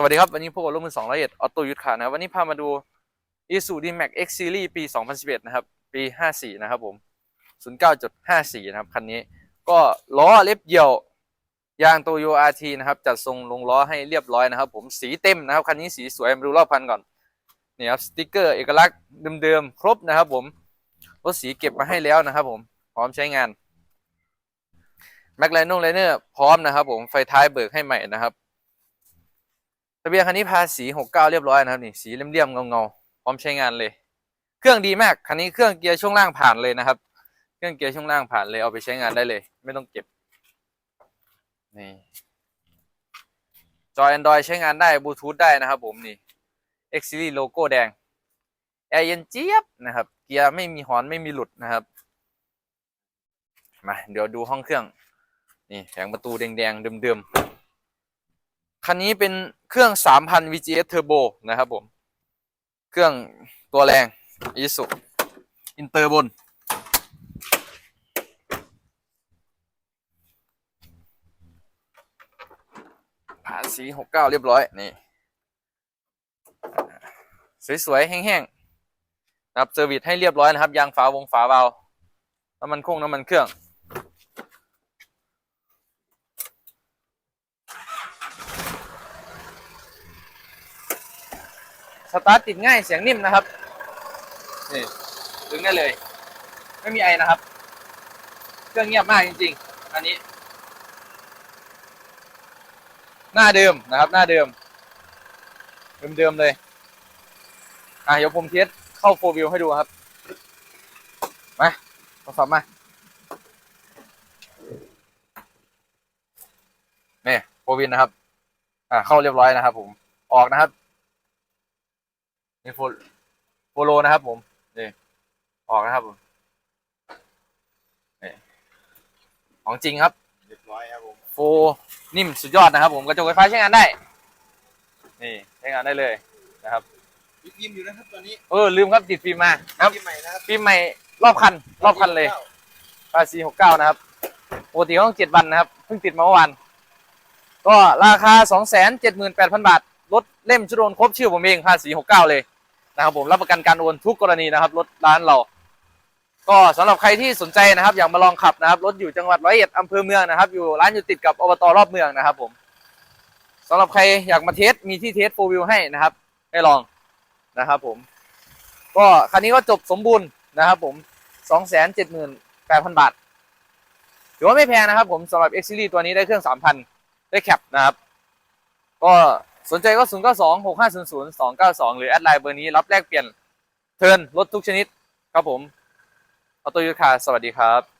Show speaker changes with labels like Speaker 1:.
Speaker 1: สวัสดีครับวันนี้พวกเราร่วมมือสองร้อยเอ็ดออโต้ยุทธขานะวันนี้พามาดู i s u d m a x X Series ปี 2011 นะครับ ปี54นะครับผม09.54 นะครับ คันนี้ก็ล้อเล็บเหี่ยวยางโตโย RT นะครับ จัดทรงลงล้อให้เรียบร้อยนะครับ ผมสีเต็มนะครับ คันนี้สีสวยมาดูรอบคันก่อนนี่ครับสติกเกอร์เอกลักษณ์เดิมๆครบนะครับ ผมรถสีเก็บมาให้แล้วนะครับ ผมพร้อมใช้งานแม็กไลนุ่งไลเนอร์พร้อมนะครับ ผมไฟท้ายเบิกให้ใหม่นะครับะเบียนคันนี้ภาษีหกเก้าเรียบร้อยนะครับนี่สีเลี่ยมๆเงาๆพร้อมใช้งานเลย เครื่องดีมากคันนี้เครื่องเกียร์ช่วงล่างผ่านเลยนะครับ เครื่องเกียร์ช่วงล่างผ่านเลยเอาไปใช้งานได้เลย ไม่ต้องเก็บนี่จอ Android ใช้งานได้บลูทูธได้นะครับผมนี่ X Series โลโก้แดงแอร์เย็นเจี๊ยบนะครับ เกียร์ไม่มีหอนไม่มีหลุดนะครับมาเดี๋ยวดูห้องเครื่อง นี่แผงประตูแดงๆเดิมๆ คันนี้เป็นเครื่อง 3,000 VGS Turbo นะครับผม เครื่องตัวแรง i s u อินเตอร์บน ผ่านสี 69 เรียบร้อย นี่ สวย ๆ แห้งๆนะครับเซอร์วิสให้เรียบร้อยนะครับ ยางฝาวงฝาเบาน้ำมันคงน้ำมันเครื่อง สตาร์ทติดง่ายเสียงนิ่มนะครับนี่ดึงได้เลย ไม่มีไอนะครับ เครื่องเงียบมากจริง ๆ อันนี้ หน้าเดิมนะครับ หน้าเดิม เดิมๆเลยอะเดี๋ยวผมเทสเข้าโฟวิวให้ดูครับ มาทดสอบมานี่โฟวินนะครับ อ่าเข้าเรียบร้อยนะครับผม ออกนะครับ นี่โฟโฟโลนะครับผมนี่ออกนะครับผมนี่ของจริงครับ
Speaker 2: เรียบร้อยครับผม
Speaker 1: โฟนิ่มสุดยอดนะครับ ผมกระจกไฟฟ้าใช้งานได้ นี่ใช้งานได้เลยนะครับ
Speaker 2: ยิบยิมอยู่นะครับตอนนี้
Speaker 1: เออลืมครับติดฟิล์มมาครับ
Speaker 2: ที่ใหม่นะครับ
Speaker 1: ฟิล์มใหม่รอบคัน รอบคันเลยภาษีหกเก้านะครับปกติต้องเจ็ดวันนะครับเพิ่งติดมาเมื่อวานก็ราคาสองแสนเจ็ดหมื่นแปดพันบาท รถเล่มชุดโอนครบชื่อผมเองภาษีหกเก้าเลย นะครับผมรับประกันการโอนทุกกรณีนะครับรถร้านเรา ก็สำหรับใครที่สนใจนะครับ อยากมาลองขับนะครับรถอยู่จังหวัดร้อยเอ็ดอำเภอเมืองนะครับ อยู่ร้านอยู่ติดกับอบตรอบเมืองนะครับ ผมสำหรับใครอยากมาเทสมีที่เทสโฟวิวให้นะครับ ให้ลองนะครับผม ก็คันนี้ก็จบสมบูรณ์นะครับผมสองแสนเจ็ดหมื่นแปดพันบาทถือว่าไม่แพงนะครับผมสำหรับ X Series ตัวนี้ได้เครื่องสามพันได้แคปนะครับ ก็ สนใจก็ 0 9 2 6 5 0 0 2 9 2 หรือแอดไลน์เบอร์นี้รับแลกเปลี่ยนเทินรถทุกชนิดครับผมออโตยูคาสวัสดีครับ